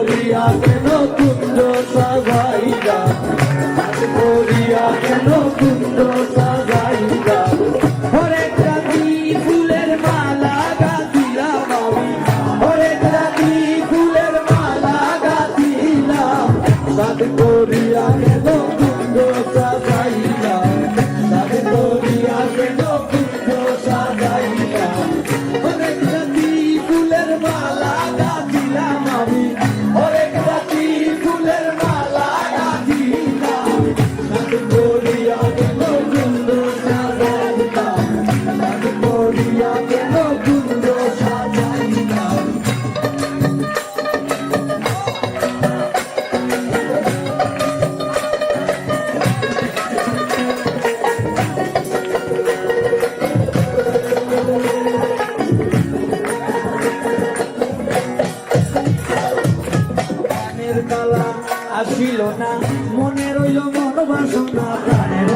করিয়া কেন কুঞ্জ সাজাইলা কাজ করিয়া কেন কুঞ্জ সাজাইলা হরে জাতি ফুলের মালা গাছিলাম আমি? হরে জাতি ফুলের মালা গাছিলাম কাজ করিয়া কেন কুঞ্জ সাজাইলা কাজ করিয়া আসিল না মনে রইল মন বাসনা প্রাণের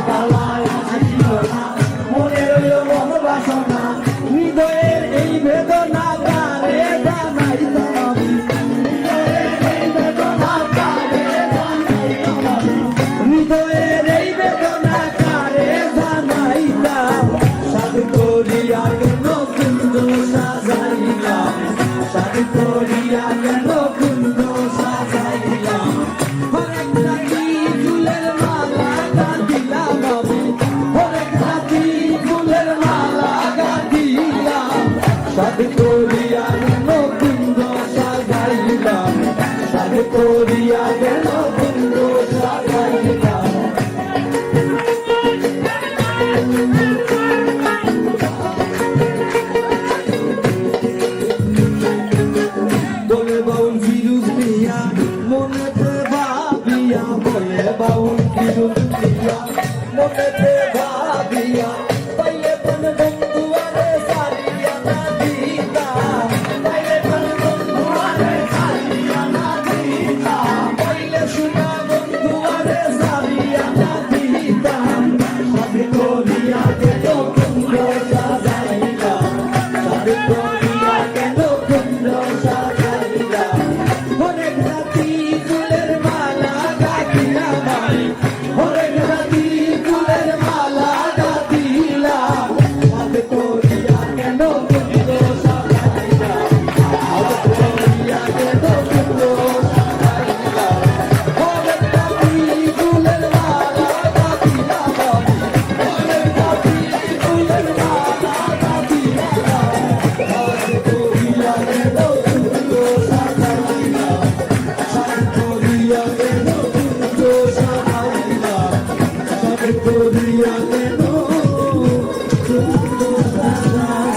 Never would you do it, yeah. No, no. fly.